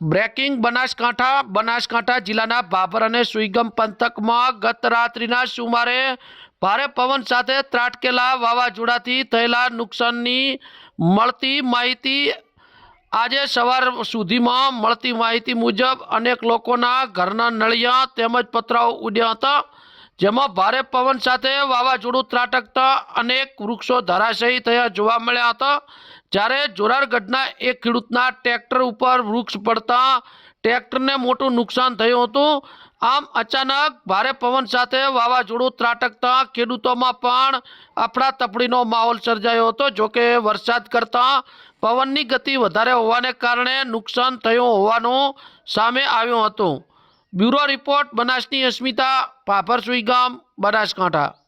Breaking Banaskantha Banaskantha જિલ્લાના ભાભર અને સુઈગમ પંથકમાં ગત રાત્રિના સુમારે ભારે પવન સાથે ત્રાટકેલા વાવાઝોડાથી થયેલા નુકસાનની મળતી માહિતી આજે સવાર સુધીમાં મળતી માહિતી મુજબ અનેક લોકોના ઘરના નળિયા તેમજ પતરાઓ ઉડ્યા હતા. જેમાં ભારે પવન સાથે વાવાઝોડું ત્રાટકતા અનેક વૃક્ષો ધરાશયી થયા જોવા મળ્યા હતા. જ્યારે જોરારગઢના એક ખેડૂતના ટ્રેક્ટર ઉપર વૃક્ષ પડતા ટ્રેક્ટરને મોટું નુકસાન થયું હતું. આમ અચાનક ભારે પવન સાથે વાવાઝોડું ત્રાટકતા ખેડૂતોમાં પણ અફડાતફડીનો માહોલ સર્જાયો હતો. જોકે વરસાદ કરતાં પવનની ગતિ વધારે હોવાને કારણે નુકસાન થયું હોવાનું સામે આવ્યું હતું. બ્યુરો રિપોર્ટ બનાસની અસ્મિતા પાપરસુઈ સુઈગામ બનાસકાંઠા.